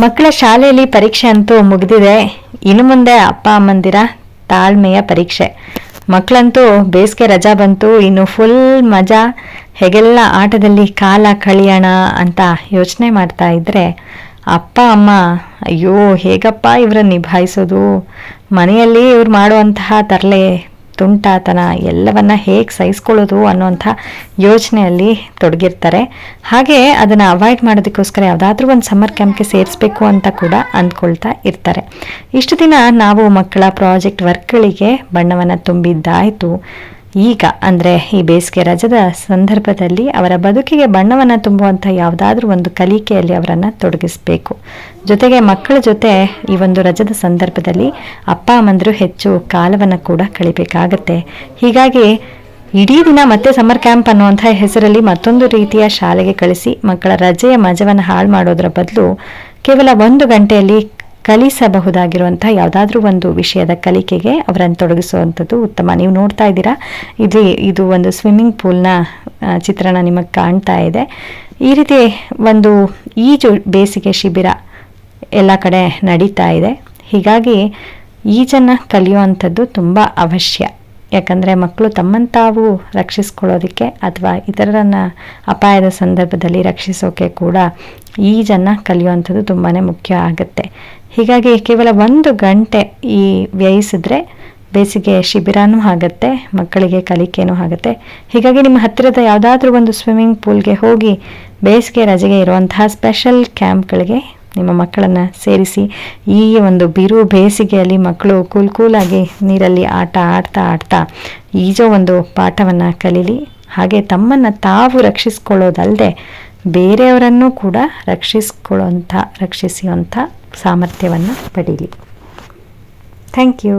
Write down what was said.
ಮಕ್ಕಳ ಶಾಲೆಯಲ್ಲಿ ಪರೀಕ್ಷೆ ಅಂತೂ ಮುಗಿದಿದೆ. ಇನ್ನು ಮುಂದೆ ಅಪ್ಪ, ಅಮ್ಮಂದಿರ ತಾಳ್ಮೆಯ ಪರೀಕ್ಷೆ. ಮಕ್ಕಳಂತೂ ಬೇಸಿಗೆ ರಜಾ ಬಂತು. ಇನ್ನು ಫುಲ್ ಮಜಾ. ಹೇಗೆಲ್ಲ ಆಟದಲ್ಲಿ ಕಾಲ ಕಳಿಯೋಣ ಅಂತ ಯೋಚನೆ ಮಾಡ್ತಾ ಇದ್ದರೆ ಅಪ್ಪ, ಅಮ್ಮ, ಅಯ್ಯೋ, ಹೇಗಪ್ಪ ಇವರನ್ನು ನಿಭಾಯಿಸೋದು? ಮನೆಯಲ್ಲಿ ಇವ್ರು ಮಾಡುವಂತಹ ತರಲೆ ತುಂಟಾತನ ಎಲ್ಲವನ್ನ ಹೇಗೆ ಸಹಿಸ್ಕೊಳ್ಳೋದು ಅನ್ನೋಂಥ ಯೋಚನೆಯಲ್ಲಿ ತೊಡಗಿರ್ತಾರೆ. ಹಾಗೆ ಅದನ್ನು ಅವಾಯ್ಡ್ ಮಾಡೋದಕ್ಕೋಸ್ಕರ ಯಾವುದಾದ್ರೂ ಒಂದು ಸಮ್ಮರ್ ಕ್ಯಾಂಪ್ಗೆ ಸೇರಿಸ್ಬೇಕು ಅಂತ ಕೂಡ ಅಂದ್ಕೊಳ್ತಾ ಇರ್ತಾರೆ. ಇಷ್ಟು ದಿನ ನಾವು ಮಕ್ಕಳ ಪ್ರಾಜೆಕ್ಟ್ ವರ್ಕ್ಗಳಿಗೆ ಬಣ್ಣವನ್ನು ತುಂಬಿದ್ದಾಯಿತು. ಈಗ, ಅಂದರೆ ಈ ಬೇಸಿಗೆ ರಜದ ಸಂದರ್ಭದಲ್ಲಿ ಅವರ ಬದುಕಿಗೆ ಬಣ್ಣವನ್ನು ತುಂಬುವಂಥ ಯಾವುದಾದ್ರೂ ಒಂದು ಕಲಿಕೆಯಲ್ಲಿ ಅವರನ್ನು ತೊಡಗಿಸಬೇಕು. ಜೊತೆಗೆ ಮಕ್ಕಳ ಜೊತೆ ಈ ಒಂದು ರಜದ ಸಂದರ್ಭದಲ್ಲಿ ಅಪ್ಪ, ಅಮ್ಮಂದರು ಹೆಚ್ಚು ಕಾಲವನ್ನು ಕೂಡ ಕಳಿಬೇಕಾಗತ್ತೆ. ಹೀಗಾಗಿ ಇಡೀ ದಿನ ಮತ್ತೆ ಸಮ್ಮರ್ ಕ್ಯಾಂಪ್ ಅನ್ನುವಂಥ ಹೆಸರಲ್ಲಿ ಮತ್ತೊಂದು ರೀತಿಯ ಶಾಲೆಗೆ ಕಳಿಸಿ ಮಕ್ಕಳ ರಜೆಯ ಮಜವನ್ನು ಹಾಳು ಮಾಡೋದರ ಬದಲು ಕೇವಲ ಒಂದು ಗಂಟೆಯಲ್ಲಿ ಕಲಿಸಬಹುದಾಗಿರುವಂಥ ಯಾವುದಾದ್ರೂ ಒಂದು ವಿಷಯದ ಕಲಿಕೆಗೆ ಅವರನ್ನು ತೊಡಗಿಸುವಂಥದ್ದು ಉತ್ತಮ. ನೀವು ನೋಡ್ತಾ ಇದ್ದೀರಾ? ಇದು ಇದು ಒಂದು ಸ್ವಿಮ್ಮಿಂಗ್ ಪೂಲ್ನ ಚಿತ್ರಣ ನಿಮಗೆ ಕಾಣ್ತಾ ಇದೆ. ಈ ರೀತಿ ಒಂದು ಈಜು ಬೇಸಿಗೆ ಶಿಬಿರ ಎಲ್ಲ ಕಡೆ ನಡೀತಾ ಇದೆ. ಹೀಗಾಗಿ ಈಜನ್ನು ಕಲಿಯುವಂಥದ್ದು ತುಂಬ ಅವಶ್ಯ. ಯಾಕಂದರೆ ಮಕ್ಕಳು ತಮ್ಮನ್ನು ತಾವು ರಕ್ಷಿಸ್ಕೊಳ್ಳೋದಕ್ಕೆ ಅಥವಾ ಇತರರನ್ನು ಅಪಾಯದ ಸಂದರ್ಭದಲ್ಲಿ ರಕ್ಷಿಸೋಕೆ ಕೂಡ ಈಜನ್ನು ಕಲಿಯುವಂಥದ್ದು ತುಂಬಾ ಮುಖ್ಯ ಆಗುತ್ತೆ. ಹೀಗಾಗಿ ಕೇವಲ ಒಂದು ಗಂಟೆ ಈ ವ್ಯಯಿಸಿದ್ರೆ ಬೇಸಿಗೆ ಶಿಬಿರನೂ ಆಗುತ್ತೆ, ಮಕ್ಕಳಿಗೆ ಕಲಿಕೆನೂ ಆಗುತ್ತೆ. ಹೀಗಾಗಿ ನಿಮ್ಮ ಹತ್ತಿರದ ಯಾವುದಾದ್ರೂ ಒಂದು ಸ್ವಿಮ್ಮಿಂಗ್ ಪೂಲ್ಗೆ ಹೋಗಿ ಬೇಸಿಗೆ ರಜೆಗೆ ಇರುವಂತಹ ಸ್ಪೆಷಲ್ ಕ್ಯಾಂಪ್ಗಳಿಗೆ ನಿಮ್ಮ ಮಕ್ಕಳನ್ನು ಸೇರಿಸಿ, ಈ ಒಂದು ಬಿರು ಬೇಸಿಗೆಯಲ್ಲಿ ಮಕ್ಕಳು ಕೂಲ್ ಕೂಲಾಗಿ ನೀರಲ್ಲಿ ಆಟ, ಆಡ್ತಾ ಆಡ್ತಾ ಈಜೋ ಒಂದು ಪಾಠವನ್ನು ಕಲೀಲಿ. ಹಾಗೆ ತಮ್ಮನ್ನು ತಾವು ರಕ್ಷಿಸ್ಕೊಳ್ಳೋದಲ್ಲದೆ ಬೇರೆಯವರನ್ನು ಕೂಡ ರಕ್ಷಿಸ್ಕೊಳ್ಳೋಂಥ ರಕ್ಷಿಸುವಂಥ ಸಾಮರ್ಥ್ಯವನ್ನು ಪಡೀಲಿ. Thank you